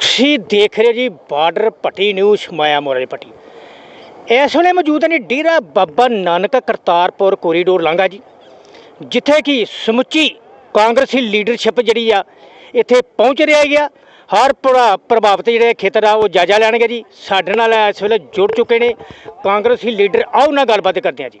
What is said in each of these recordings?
ਤੁਸੀਂ ਦੇਖ ਰਹੇ ਜੀ ਬਾਰਡਰ ਪੱਟੀ ਨਿਊਜ਼, ਮਾਇਆ ਮੋਰੇ ਪੱਟੀ ਇਸ ਵੇਲੇ ਮੌਜੂਦ ਨੇ ਡੇਰਾ ਬਾਬਾ ਨਾਨਕ ਕਰਤਾਰਪੁਰ ਕੋਰੀਡੋਰ ਲਾਂਘਾ ਜੀ, ਜਿੱਥੇ ਕਿ ਸਮੁੱਚੀ ਕਾਂਗਰਸੀ ਲੀਡਰਸ਼ਿਪ ਜਿਹੜੀ ਆ, ਇੱਥੇ ਪਹੁੰਚ ਰਿਹਾ ਗਿਆ ਹਰ ਪ੍ਰਭਾ- ਪ੍ਰਭਾਵਿਤ ਜਿਹੜੇ ਖੇਤਰ ਆ, ਉਹ ਜਾਇਜ਼ਾ ਲੈਣਗੇ ਜੀ। ਸਾਡੇ ਨਾਲ ਇਸ ਵੇਲੇ ਜੁੜ ਚੁੱਕੇ ਨੇ ਕਾਂਗਰਸੀ ਲੀਡਰ ਆਓ ਨਾਲ ਗੱਲਬਾਤ ਕਰਦੇ ਆ ਜੀ।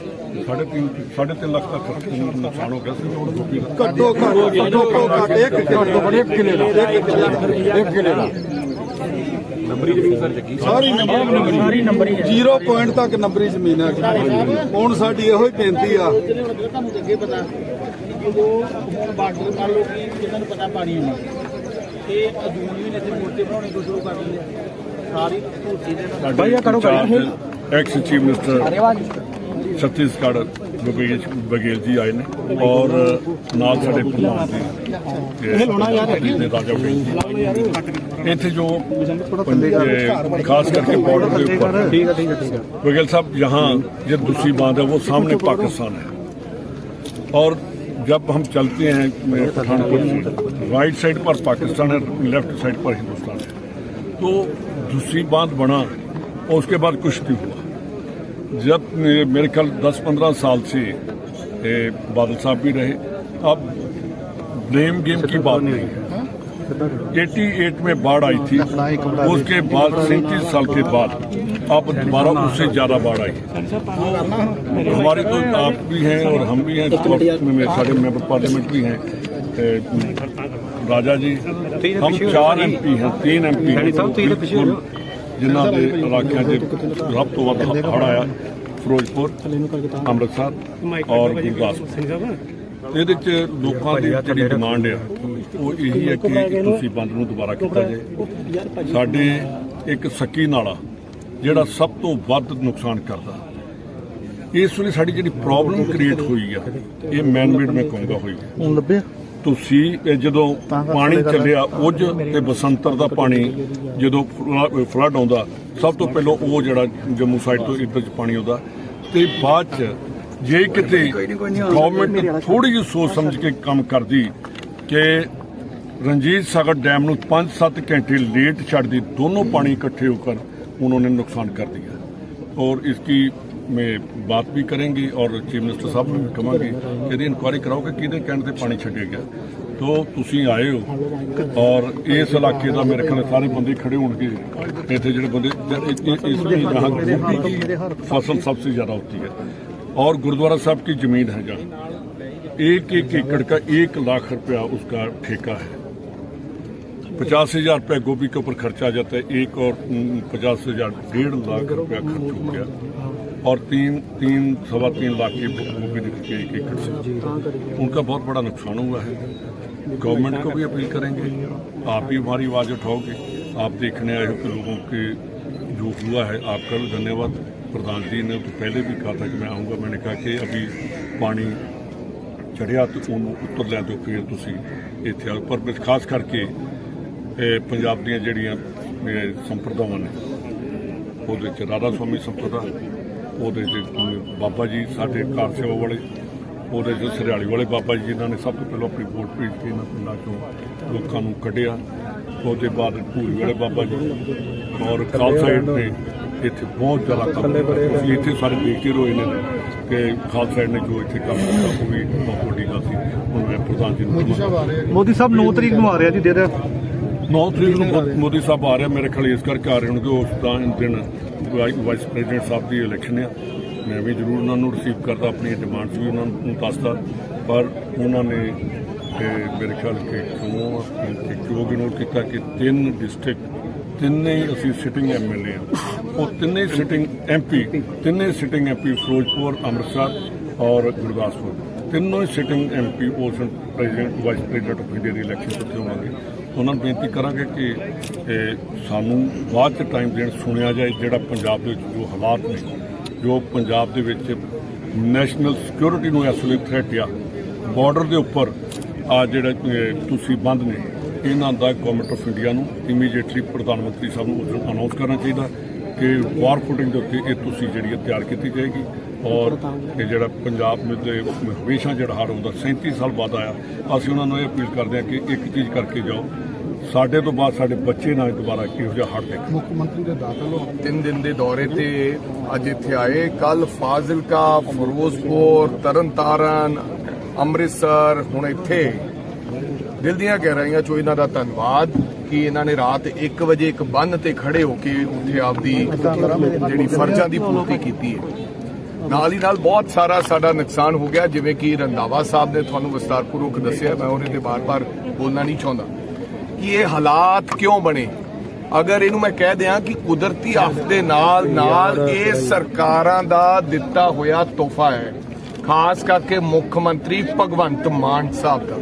ਸਾਢੇ 3 ਸਾਢੇ 3 ਲੱਖ ਤੱਕ ਖਰਚ ਨੁਕਸਾਨ ਹੋ ਗਿਆ ਸੀ ਰੋਡ ਗੋਪੀ ਦਾ ਘੱਟੋ ਘੱਟ ਘੱਟੋ ਘੱਟ 1 ਕਿਲੇ ਦਾ 1 ਕਿਲੇ ਦਾ ਨੰਬਰੀ ਜ਼ਮੀਨ ਸਰ ਜੱਗੀ ਸਾਰੀ? ਨੰਬਰੀ ਸਾਰੀ ਨੰਬਰੀ 0 ਪੁਆਇੰਟ ਤੱਕ ਨੰਬਰੀ। ਜ਼ਮੀਨ ਹੈ। ਹੁਣ ਸਾਡੀ ਇਹੋ ਹੀ। ਬੇਨਤੀ ਆ ਤੁਹਾਨੂੰ ਅੱਗੇ ਪਤਾ ਜਦੋਂ ਹੁਣ ਬਾਰਡਰ ਕਰ ਲੋ ਜਿਹਨਾਂ ਨੂੰ ਪਤਾ ਪਾਣੀ ਆਉਣਾ ਤੇ ਅਜੂਨ ਨੇ ਇੱਥੇ ਮੂਰਤੀ ਬਣਾਉਣੀ ਸ਼ੁਰੂ ਕਰ ਦਿੰਦੇ ਸਾਰੀ ਝੂਠੀ ਦੇ ਨਾਲ ਭਾਈ छत्तीसगढ़ बघेल बघेल जी आए ने और ਨਾਲ ਸਾਡੇ ਪ੍ਰਧਾਨ ਜੀ ਰਾਜਾ ਵੜਿੰਗ ਇੱਥੇ ਜੋ पंजे- खास करके बॉर्डर के ऊपर ठीक है ठीक है ठीक है बघेल साहब यहाँ जो दूसरी बात है वो सामने पाकिस्तान है और जब हम चलते हैं पठानकोट से राइट साइड पर पाकिस्तान है लेफ्ट साइड पर हिंदुस्तान है तो दूसरी बात बना और उसके बाद कुछ नहीं हुआ जब मेरे ख्याल 10-15 साल से बादल साहब भी रहे अब ब्लेम गेम की बात नहीं। है 88 में बाढ़ आई थी उसके बाद सैंतीस साल के बाद अब दोबारा उससे ज़्यादा बाढ़ आई। हमारे तो आप भी हैं और हम भी हैं में सारे मेंबर पार्लियामेंट भी हैं राजा जी हम चार एमपी हैं तीन एमपी हैं ਜਿਨ੍ਹਾਂ ਦੇ ਇਲਾਕਿਆਂ 'ਚ ਸਭ ਤੋਂ ਵੱਧ ਹੜ੍ਹ ਆਇਆ ਫਿਰੋਜ਼ਪੁਰ ਅੰਮ੍ਰਿਤਸਰ ਔਰ ਗੁਰਦਾਸਪੁਰ। ਇਹਦੇ 'ਚ ਲੋਕਾਂ ਦੀ ਜਿਹੜੀ ਡਿਮਾਂਡ ਆ ਉਹ ਇਹੀ ਹੈ ਕਿ ਤੁਸੀਂ ਬੰਦ ਨੂੰ ਦੁਬਾਰਾ ਕੀਤਾ ਜਾਏ। ਸਾਡੇ ਇੱਕ ਸੱਕੀ ਨਾਲਾ ਜਿਹੜਾ ਸਭ ਤੋਂ ਵੱਧ ਨੁਕਸਾਨ ਕਰਦਾ। ਇਸ ਵੇਲੇ ਸਾਡੀ ਜਿਹੜੀ ਪ੍ਰੋਬਲਮ ਕ੍ਰੀਏਟ ਹੋਈ ਆ ਇਹ ਮੈਨ ਮੇਡ ਮੈਂ ਕਹੂੰਗਾ ਹੋਈ। ਹੁਣ ਲੱਭਿਆ? ਤੁਸੀਂ ਜਦੋਂ ਪਾਣੀ ਚੱਲਿਆ ਉਜ ਤੇ ਬਸੰਤਰ ਦਾ ਪਾਣੀ ਜਦੋਂ ਫਲੱਡ ਆਉਂਦਾ ਸਭ ਤੋਂ ਪਹਿਲਾਂ ਉਹ ਜਿਹੜਾ ਜੰਮੂ ਸਾਈਡ ਤੋਂ ਇੱਧਰ ਚ ਪਾਣੀ ਆਉਂਦਾ ਤੇ ਬਾਅਦ ਚ ਜੇ ਕਿਤੇ ਗਵਰਨਮੈਂਟ ਥੋੜੀ ਜਿਹੀ ਸੋਚ ਸਮਝ ਕੇ ਕੰਮ ਕਰਦੀ ਕਿ ਰਣਜੀਤ ਸਾਗਰ ਡੈਮ ਨੂੰ 5-7 ਘੰਟੇ ਲੇਟ ਛੱਡਦੀ ਦੋਨੋਂ ਪਾਣੀ ਇਕੱਠੇ ਹੋ ਕਰ ਉਹਨਾਂ ਨੇ ਨੁਕਸਾਨ ਕਰ ਦਿਆ ਔਰ ਇਸ ਕੀ में बात भी करेंगे और चीफ मिनिस्टर ਸਾਹਿਬ ਨੂੰ ਵੀ ਕਹਾਂਗੇ ਕਿ ਇਹਦੀ ਇਨਕੁਆਇਰੀ ਕਰਾਓ ਕਿ ਕਿਹਦੇ ਕਹਿਣ ਤੇ ਪਾਣੀ ਛੱਡਿਆ ਗਿਆ ਤੋ ਤੁਸੀਂ ਆਏ ਹੋ ਔਰ ਇਸ ਇਲਾਕੇ ਦਾ ਮੇਰੇ ਖਿਆਲ ਸਾਰੇ ਬੰਦੇ ਖੜੇ ਹੋਣਗੇ ਇੱਥੇ ਜਿਹੜੇ ਬੰਦੇ ਇਸ में यहाँ गोभी की फसल सबसे ज्यादा होती है और गुरुद्वारा साहब की जमीन है जहाँ एक एक एकड़ का एक लाख रुपया उसका ठेका है पचास हजार रुपया गोभी के ऊपर खर्चा आ जाता है एक और पचास हजार डेढ़ लाख रुपया खर्च हो गया और तीन तीन सवा तीन लाख की गोभी निकल एक एकड़ से उनका बहुत बड़ा नुकसान हुआ है गवर्नमेंट को भी अपील करेंगे आप भी हमारी आवाज़ उठाओगे आप देखने आए हो कि लोगों के जो हुआ है आपका भी धन्यवाद प्रधान जी ने तो पहले भी कहा था कि मैं आऊँगा मैंने कहा कि अभी पानी ਚੜਿਆ ਤੇ ਉਹਨੂੰ ਉੱਤਰ ਲੈ ਦਿਓ ਫਿਰ ਤੁਸੀਂ ਇੱਥੇ ਆਓ ਪਰ ਵਿੱਚ ਖਾਸ ਕਰਕੇ ਇਹ ਪੰਜਾਬ ਦੀਆਂ ਜਿਹੜੀਆਂ ਇਹ ਸੰਪਰਦਾਵਾਂ ਨੇ ਉਹਦੇ ਚ ਰਾਧਾ ਸਵਾਮੀ ਸੰਪਰਦਾ ਉਹਦੇ ਚ ਬਾਬਾ ਜੀ ਸਾਡੇ ਕਾਰ ਸੇਵਾ ਵਾਲੇ ਉਹਦੇ ਚ ਸਰਿਆਲੀ ਵਾਲੇ ਬਾਬਾ ਜੀ ਜਿਨ੍ਹਾਂ ਨੇ ਸਭ ਤੋਂ ਪਹਿਲਾਂ ਆਪਣੀ ਵੋਟ ਭੇਜ ਕੇ ਇਹਨਾਂ ਪਿੰਡਾਂ ਚੋਂ ਲੋਕਾਂ ਨੂੰ ਕੱਢਿਆ। ਉਹਦੇ ਬਾਅਦ ਭੂਰੀ ਵਾਲੇ ਬਾਬਾ ਜੀ ਔਰ ਖਾਲਸਾ ਏਡ ਨੇ ਇੱਥੇ ਬਹੁਤ ਜ਼ਿਆਦਾ ਕੰਮ ਕੀਤਾ। ਤੁਸੀਂ ਇੱਥੇ ਸਾਰੇ ਦੇਖਦੇ ਹੋਏ ਨੇ ਕਿ ਖਾਲਸਾ ਏਡ ਨੇ ਜੋ ਇੱਥੇ ਕੰਮ ਕੀਤਾ ਉਹ ਵੀ ਬਹੁਤ ਵੱਡੀ ਗੱਲ ਸੀ। ਹੁਣ ਮੈਂ ਪ੍ਰਧਾਨ ਜੀ ਨੂੰ ਮੋਦੀ ਸਾਹਿਬ 9 ਤਰੀਕ ਨੂੰ ਆ ਰਿਹਾ ਜੀ ਦੇ ਰਿਹਾ। 9 ਤਰੀਕ ਨੂੰ ਮੋਦੀ ਸਾਹਿਬ ਆ ਰਿਹਾ ਮੇਰੇ ਖਿਆਲ ਇਸ ਕਰਕੇ ਆ ਰਹੇ ਹੋਣਗੇ, ਉਸ ਦਾ ਦਿਨ ਵਾਈਸ ਪ੍ਰੈਜ਼ੀਡੈਂਟ ਸਾਹਿਬ ਦੀ ਇਲੈਕਸ਼ਨ ਆ। ਮੈਂ ਵੀ ਜ਼ਰੂਰ ਉਹਨਾਂ ਨੂੰ ਰਿਸੀਵ ਕਰਦਾ ਆਪਣੀ ਡਿਮਾਂਡਸ ਵੀ ਉਹਨਾਂ ਨੂੰ ਦੱਸਦਾ। ਪਰ ਉਹਨਾਂ ਨੇ ਮੇਰੇ ਖਿਆਲ ਕਿ ਕਿਉਂ ਕਿ ਕਿਉਂ ਇਗਨੋਰ ਕੀਤਾ ਕਿ ਤਿੰਨ ਡਿਸਟ੍ਰਿਕਟ ਤਿੰਨੇ ਅਸੀਂ ਸਿਟਿੰਗ ਐਮਐਲਏ ਆ। ਉਹ ਤਿੰਨੇ ਸਿਟਿੰਗ ਐਮਪੀ ਤਿੰਨੇ ਸਿਟਿੰਗ ਐਮਪੀ ਫਿਰੋਜ਼ਪੁਰ, ਅੰਮ੍ਰਿਤਸਰ ਔਰ ਗੁਰਦਾਸਪੁਰ। ਤਿੰਨੋਂ ਹੀ sitting MP position president vice president of India the election ਉੱਥੇ ਹੋਵਾਂਗੇ ਉਹਨਾਂ ਨੂੰ ਬੇਨਤੀ ਕਰਾਂਗੇ ਕਿ ਸਾਨੂੰ ਬਾਅਦ ਚ ਟਾਈਮ ਦੇਣ ਸੁਣਿਆ ਜਾਏ ਜਿਹੜਾ ਪੰਜਾਬ ਦੇ ਵਿੱਚ ਜੋ ਹਾਲਾਤ ਨੇ ਜੋ ਪੰਜਾਬ ਦੇ ਵਿੱਚ ਨੈਸ਼ਨਲ ਸਿਕਿਉਰਿਟੀ ਨੂੰ ਇਸ ਵੇਲੇ ਥ੍ਰੈਟ ਆ ਬਾਰਡਰ ਦੇ ਉੱਪਰ ਆ ਜਿਹੜਾ ਅਹ, ਤੁਸੀਂ ਬੰਦ ਨੇ ਇਹਨਾਂ ਦਾ ਗਵਰਨਮੈਂਟ ਆਫ ਇੰਡੀਆ ਨੂੰ ਇਮੀਡੀਏਟਲੀ ਪ੍ਰਧਾਨ ਮੰਤਰੀ ਸਾਹਿਬ ਨੂੰ ਅਨਾਉਂਸ ਕਰਨਾ ਚਾਹੀਦਾ ਕਿ ਵਾਰ ਫੁਟਿੰਗ ਦੇ ਉੱਤੇ ਇਹ ਤੁਸੀਂ ਜਿਹੜੀ ਹੈ ਤਿਆਰ ਕੀਤੀ ਜਾਏਗੀ। ਔਰ ਇਹ ਜਿਹੜਾ ਪੰਜਾਬ ਵਿੱਚ ਦੇ ਹਮੇਸ਼ਾ ਜਿਹੜਾ ਹੜ੍ਹ ਹੁੰਦਾ 37 ਸਾਲ ਬਾਅਦ ਆਇਆ। ਅਸੀਂ ਉਹਨਾਂ ਨੂੰ ਇਹ ਅਪੀਲ ਕਰਦੇ ਹਾਂ ਕਿ ਇੱਕ ਚੀਜ਼ ਕਰਕੇ ਜਾਓ। ਸਾਡੇ ਤੋਂ ਬਾਅਦ ਸਾਡੇ ਬੱਚੇ ਨਾ ਦੁਬਾਰਾ ਇਹੋ ਜਿਹਾ ਹੜ੍ਹ ਦੇਖਣ ਮੁੱਖ ਮੰਤਰੀ ਦੇ ਦਾਖਲ ਹੋ ਤਿੰਨ ਦਿਨ ਦੇ ਦੌਰੇ ਤੇ ਅੱਜ ਇੱਥੇ ਆਏ। ਕੱਲ ਫਾਜ਼ਿਲਕਾ ਫਿਰੋਜ਼ਪੁਰ ਤਰਨਤਾਰਨ ਅੰਮ੍ਰਿਤਸਰ ਹੁਣ ਇੱਥੇ। ਦਿਲ ਦੀਆਂ ਗਹਿਰਾਈਆਂ ਚੋਂ ਇਹਨਾਂ ਦਾ ਧੰਨਵਾਦ ਕਿ ਇਹਨਾਂ ਨੇ ਰਾਤ 1 ਵਜੇ ਇੱਕ ਬੰਨ ਤੇ ਖੜੇ ਹੋ ਕੇ ਉੱਥੇ ਆਪਦੀ ਜਿਹੜੀ ਫਰਜ਼ਾਂ ਦੀ ਪੂਰਤੀ ਕੀਤੀ ਹੈ। ਨਾਲ ਹੀ ਨਾਲ ਬਹੁਤ ਸਾਰਾ ਸਾਡਾ ਨੁਕਸਾਨ ਹੋ ਗਿਆ ਜਿਵੇਂ ਕਿ ਰੰਧਾਵਾ ਸਾਹਿਬ ਨੇ ਤੁਹਾਨੂੰ ਵਿਸਤਾਰਪੂਰਵਕ ਦੱਸਿਆ ਮੈਂ ਉਹਦੇ ਤੇ ਬਾਰ-ਬਾਰ ਬੋਲਣਾ ਨਹੀਂ ਚਾਹੁੰਦਾ। ਕਿ ਇਹ ਹਾਲਾਤ ਕਿਉਂ ਬਣੇ? ਅਗਰ ਇਹਨੂੰ ਮੈਂ ਕਹਿ ਦਿਆਂ ਕਿ ਕੁਦਰਤੀ ਆਫਤ ਦੇ ਨਾਲ ਨਾਲ ਇਹ ਸਰਕਾਰਾਂ ਦਾ ਦਿੱਤਾ ਹੋਇਆ ਤੋਹਫਾ ਹੈ ਖਾਸ ਕਰਕੇ ਮੁੱਖ ਮੰਤਰੀ ਭਗਵੰਤ ਮਾਨ ਸਾਹਿਬ ਦਾ।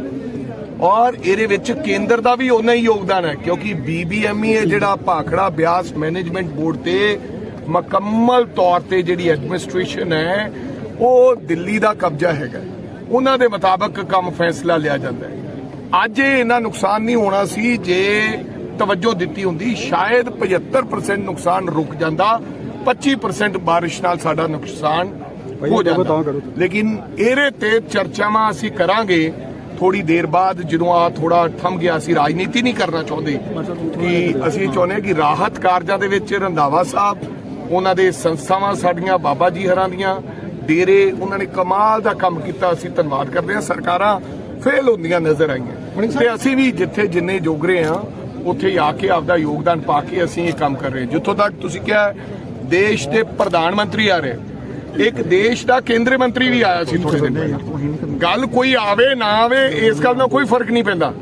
ਔਰ ਇਹਦੇ ਵਿੱਚ ਕੇਂਦਰ ਦਾ ਵੀ ਉਨਾ ਹੀ ਯੋਗਦਾਨ ਹੈ ਕਿਉਂਕਿ ਬੀਬੀਐਮਈ ਹੈ ਜਿਹੜਾ ਭਾਖੜਾ ਬਿਆਸ ਮੈਨੇਜਮੈਂਟ ਬੋਰਡ ਤੇ ਮੁਕੰਮਲ ਤੌਰ ਤੇ ਜਿਹੜੀ ਐਡਮਿਨਿਸਟ੍ਰੇਸ਼ਨ ਹੈ ਉਹ ਦਿੱਲੀ ਦਾ ਕਬਜ਼ਾ ਹੈਗਾ। ਉਹਨਾਂ ਦੇ ਮੁਤਾਬਕ ਕੰਮ ਫੈਸਲਾ ਲਿਆ ਜਾਂਦਾ ਹੈ। ਅੱਜ ਇਹ ਇੰਨਾ ਨੁਕਸਾਨ ਨਹੀਂ ਹੋਣਾ ਸੀ ਜੇ ਤਵੱਜੋ ਦਿੱਤੀ ਹੁੰਦੀ ਸ਼ਾਇਦ 75% ਨੁਕਸਾਨ ਰੁਕ ਜਾਂਦਾ 25% ਬਾਰਿਸ਼ ਨਾਲ ਸਾਡਾ ਨੁਕਸਾਨ ਹੋ ਜਾਂਦਾ। ਲੇਕਿਨ ਇਹਦੇ ਤੇ ਚਰਚਾਵਾਂ ਅਸੀਂ ਕਰਾਂਗੇ। ਥੋੜੀ ਦੇਰ ਬਾਅਦ ਜਦੋਂ ਆ ਥੋੜਾ ਥੰਮ ਗਿਆ ਸੀ ਰਾਜਨੀਤੀ ਨਹੀਂ ਕਰਨਾ ਚਾਹੁੰਦੇ ਕਿ ਅਸੀਂ ਚਾਹੁੰਦੇ ਹਾਂ ਕਿ ਰਾਹਤ ਕਾਰਜਾਂ ਦੇ ਵਿੱਚ ਰੰਧਾਵਾ ਸਾਹਿਬ ਉਹਨਾਂ ਦੇ ਸੰਸਥਾਵਾਂ ਸਾਡੀਆਂ ਬਾਬਾ ਜੀ ਹਰਾਂ ਦੀਆਂ ਡੇਰੇ ਉਹਨਾਂ ਨੇ ਕਮਾਲ ਦਾ ਕੰਮ ਕੀਤਾ ਅਸੀਂ ਧੰਨਵਾਦ ਕਰਦੇ ਹਾਂ ਸਰਕਾਰਾਂ ਫੇਲ ਹੁੰਦੀਆਂ ਨਜ਼ਰ ਆਈਆਂ। ਤੇ ਅਸੀਂ ਵੀ ਜਿੱਥੇ ਜਿੰਨੇ ਜੋਗਰੇ ਆ ਉੱਥੇ ਆ ਕੇ ਆਪਦਾ ਯੋਗਦਾਨ ਪਾ ਕੇ ਅਸੀਂ ਇਹ ਕੰਮ ਕਰ ਰਹੇ ਹਾਂ। ਜਿੱਥੋਂ ਤੱਕ ਤੁਸੀਂ ਕਿਹਾ ਦੇਸ਼ ਦੇ ਪ੍ਰਧਾਨ ਮੰਤਰੀ ਆ ਰਹੇ। ਇੱਕ ਦੇਸ਼ ਦਾ ਕੇਂਦਰੀ ਮੰਤਰੀ ਵੀ ਆਇਆ ਸੀ ਥੋੜੇ ਦਿਨ ਪਹਿਲਾਂ। ਗੱਲ ਕੋਈ ਆਵੇ ਨਾ ਆਵੇ ਇਸ ਗੱਲ ਨਾਲ ਕੋਈ ਫ਼ਰਕ ਨਹੀਂ ਪੈਂਦਾ।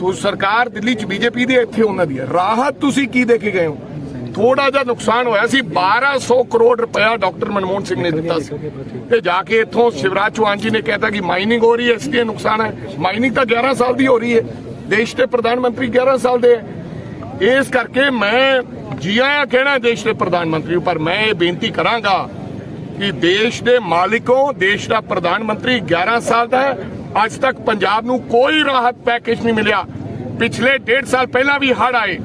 ਤੋ ਸਰਕਾਰ ਦਿੱਲੀ ਚ ਬੀਜੇਪੀ ਦੀ ਇੱਥੇ ਉਹਨਾਂ ਦੀ ਹੈ ਰਾਹਤ ਤੁਸੀਂ ਕੀ ਦੇ ਕੇ ਗਏ ਹੋ? ਥੋੜਾ ਜਿਹਾ ਨੁਕਸਾਨ ਹੋਇਆ ਸੀ। 1200 ਕਰੋੜ ਰੁਪਇਆ ਡਾਕਟਰ ਮਨਮੋਹਨ ਸਿੰਘ ਨੇ ਦਿੱਤਾ ਸੀ। ਤੇ ਜਾ ਕੇ ਇੱਥੋਂ ਸ਼ਿਵਰਾਜ ਚੌਹਾਨ ਜੀ ਨੇ ਕਹਿਤਾ ਕਿ ਮਾਈਨਿੰਗ ਹੋ ਰਹੀ ਹੈ, ਇਸ ਲਈ ਨੁਕਸਾਨ ਹੈ। ਮਾਈਨਿੰਗ ਤਾਂ 11 ਸਾਲ ਦੀ ਹੋ ਰਹੀ ਹੈ। ਦੇਸ਼ ਦੇ ਪ੍ਰਧਾਨ ਮੰਤਰੀ 11 ਸਾਲ ਦੇ ਹੈ। ਇਸ ਕਰਕੇ ਮੈਂ ਜੀ ਕਹਿਣਾ ਦੇਸ਼ ਦੇ ਪ੍ਰਧਾਨ ਮੰਤਰੀ ਪਰ ਮੈਂ ਇਹ ਬੇਨਤੀ ਕਰਾਂਗਾ ਕਿ ਦੇਸ਼ ਦੇ ਮਾਲਿਕੋਂ ਦੇਸ਼ ਦਾ ਪ੍ਰਧਾਨ ਮੰਤਰੀ 11 ਸਾਲ ਦਾ ਹੈ। ਅੱਜ ਤੱਕ ਪੰਜਾਬ ਨੂੰ ਕੋਈ ਰਾਹਤ ਪੈਕੇਜ ਨਹੀਂ ਮਿਲਿਆ। ਪਿਛਲੇ 1.5 ਸਾਲ ਪਹਿਲਾਂ ਵੀ ਹੜ ਆਏ।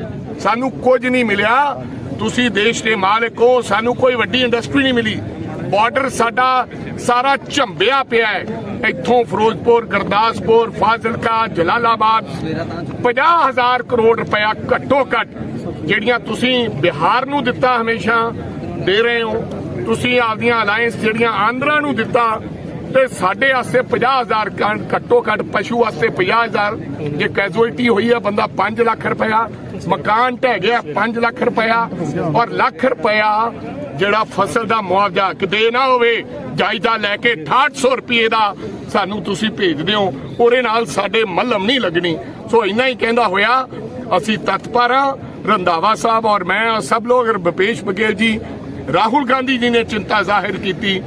ਸਾਨੂੰ ਕੁਝ ਨਹੀਂ ਮਿਲਿਆ। ਤੁਸੀਂ ਦੇਸ਼ ਦੇ ਮਾਲਕ ਹੋ, ਸਾਨੂੰ ਕੋਈ ਵੱਡੀ ਇੰਡਸਟਰੀ ਨਹੀਂ ਮਿਲੀ। ਬਾਰਡਰ ਸਾਡਾ ਸਾਰਾ ਝੰਬਿਆ ਪਿਆ ਹੈ। ਇੱਥੋਂ ਫਿਰੋਜ਼ਪੁਰ, ਗੁਰਦਾਸਪੁਰ, ਫਾਜ਼ਿਲਕਾ, ਜਲਾਲਾਬਾਦ 50000 ਕਰੋੜ ਰੁਪਇਆ ਘੱਟੋ ਘੱਟ ਜਿਹੜੀਆਂ ਤੁਸੀਂ ਬਿਹਾਰ ਨੂੰ ਦਿੱਤਾ ਹਮੇਸ਼ਾ ਦੇ ਰਹੇ ਹੋ। ਤੁਸੀਂ ਆਪਦੀਆਂ ਅਲਾਈਅੰਸ ਜਿਹੜੀਆਂ ਆਂਧਰਾ ਨੂੰ ਦਿੱਤਾ ਤੇ ਸਾਡੇ ਵਾਸਤੇ 50000 ਕਣ ਘੱਟੋ ਘੱਟ ਪਸ਼ੂ ਵਾਸਤੇ 50000 ਜੇ ਕੈਜੂਅਲਟੀ ਹੋਈ ਹੈ ਬੰਦਾ 5 ਲੱਖ ਰੁਪਇਆ ਮਕਾਨ ਢਹਿ ਗਿਆ 5 ਲੱਖ ਰੁਪਇਆ ਔਰ ਲੱਖ ਰੁਪਇਆ ਜਿਹੜਾ ਫਸਲ ਦਾ ਮੁਆਵਜ਼ਾ ਕਿਤੇ ਨਾ ਹੋਵੇ, ਜਾਇਜ਼ਾ ਲੈ ਕੇ 6800 ਰੁਪਏ ਦਾ ਸਾਨੂੰ ਤੁਸੀਂ ਭੇਜਦੇ ਹੋ ਉਹਦੇ ਨਾਲ ਸਾਡੇ ਮੱਲਮ ਨਹੀਂ ਲੱਗਣੀ। ਸੋ ਇੰਨਾ ਹੀ ਕਹਿੰਦਾ ਹੋਇਆ, ਅਸੀਂ ਤਤਪਰ ਹਾਂ। ਰੰਧਾਵਾ ਸਾਹਿਬ ਔਰ ਮੈਂ ਸਭ ਲੋਕ ਅਗਰ ਭੁਪੇਸ਼ ਬਘੇਲ ਜੀ, ਰਾਹੁਲ ਗਾਂਧੀ ਜੀ ਨੇ ਚਿੰਤਾ ਜ਼ਾਹਿਰ ਕੀਤੀ।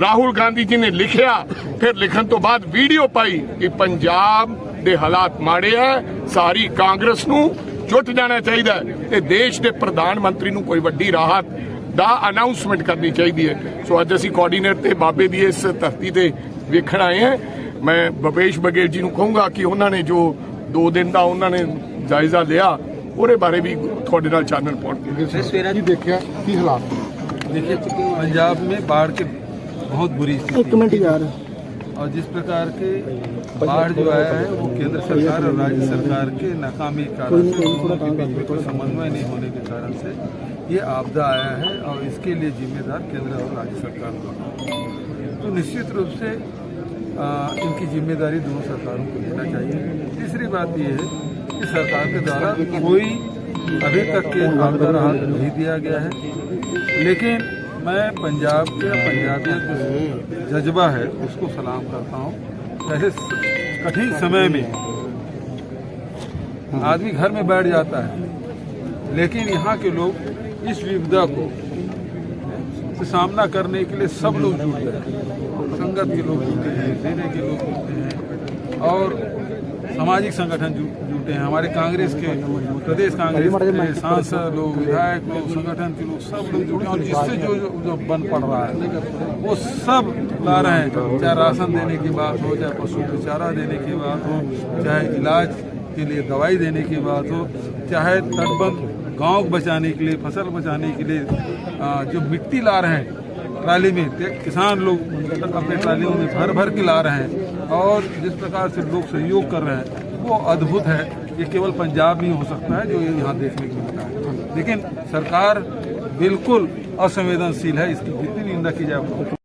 ਰਾਹੁਲ ਗਾਂਧੀ ਜੀ ਨੇ ਲਿਖਿਆ, ਫਿਰ ਲਿਖਣ ਤੋਂ ਬਾਅਦ ਵੀਡੀਓ ਪਾਈ ਕਿ ਪੰਜਾਬ ਦੇ ਹਾਲਾਤ ਮਾੜੇ ਆ, ਸਾਰੀ ਕਾਂਗਰਸ ਨੂੰ ਜੁੱਟ ਜਾਣਾ ਚਾਹੀਦਾ ਹੈ ਤੇ ਦੇਸ਼ ਦੇ ਪ੍ਰਧਾਨ ਮੰਤਰੀ ਨੂੰ ਕੋਈ ਵੱਡੀ ਰਾਹਤ ਦਾ ਅਨਾਉਂਸਮੈਂਟ ਕਰਨੀ ਚਾਹੀਦੀ ਹੈ ਸੋ ਅੱਜ ਅਸੀਂ ਕੋਆਰਡੀਨੇਟ ਤੇ ਬਾਬੇ ਦੀ ਇਸ ਧਰਤੀ ਤੇ ਵੇਖਣ ਆਏ ਹਾਂ ਮੈਂ ਭੁਪੇਸ਼ ਬਘੇਲ ਜੀ ਨੂੰ ਕਹੂੰਗਾ ਕਿ ਉਹਨਾਂ ਨੇ ਜੋ 2 ਦਿਨ ਦਾ ਉਹਨਾਂ ਨੇ ਜਾਇਜ਼ਾ ਲਿਆ ਉਹਦੇ ਬਾਰੇ ਵੀ ਤੁਹਾਡੇ ਨਾਲ ਚਾਨਣ ਪਾਉਣ ਜੀ ਦੇਖਿਆ ਕੀ ਹਾਲਾਤ ਨੇ? देखिए पंजाब में बाढ़ की बहुत बुरी स्थिति ਇੱਕ ਮਿੰਟ ਯਾਰ और जिस प्रकार के बाढ़ जो आया है वो केंद्र सरकार और राज्य सरकार के नाकामी कारण से के समन्वय नहीं होने के कारण से ये आपदा आया है और इसके लिए जिम्मेदार केंद्र और राज्य सरकार दोनों तो निश्चित रूप से आ, इनकी ज़िम्मेदारी दोनों सरकारों को लेना चाहिए। तीसरी बात ये है कि सरकार के द्वारा कोई अभी तक के आपदा राहत नहीं दिया गया है। लेकिन मैं पंजाब के पंजाबियों का जज्बा है, उसको सलाम करता हूँ। ऐसे कठिन समय में आदमी घर में बैठ जाता है, लेकिन यहाँ के लोग इस विविधा को से सामना करने के लिए सब लोग जुट गए संगत के लोग जुटे हैं डेरे के लोग जुटे हैं, और सामाजिक संगठन जु- जुटे हैं। हमारे कांग्रेस के प्रदेश कांग्रेस के सांसद लोग विधायक लोग संगठन के लोग सब लोग जुटे हैं और जिससे जो जो, बन पड़ रहा है वो सब ला रहे हैं। चाहे राशन देने की बात हो चाहे पशु को चारा देने की बात हो चाहे इलाज के लिए दवाई देने की बात हो चाहे तटबंध गाँव बचाने के लिए फ़सल बचाने के लिए जो मिट्टी ला रहे हैं ट्राली में किसान लोग अपने ट्रालियों में भर भर के ला रहे हैं। और जिस प्रकार से लोग सहयोग कर रहे हैं वो अद्भुत है ये केवल पंजाब में ही हो सकता है जो ये यहाँ देखने को मिलता है लेकिन सरकार बिल्कुल असंवेदनशील है इसकी जितनी निंदा की जाए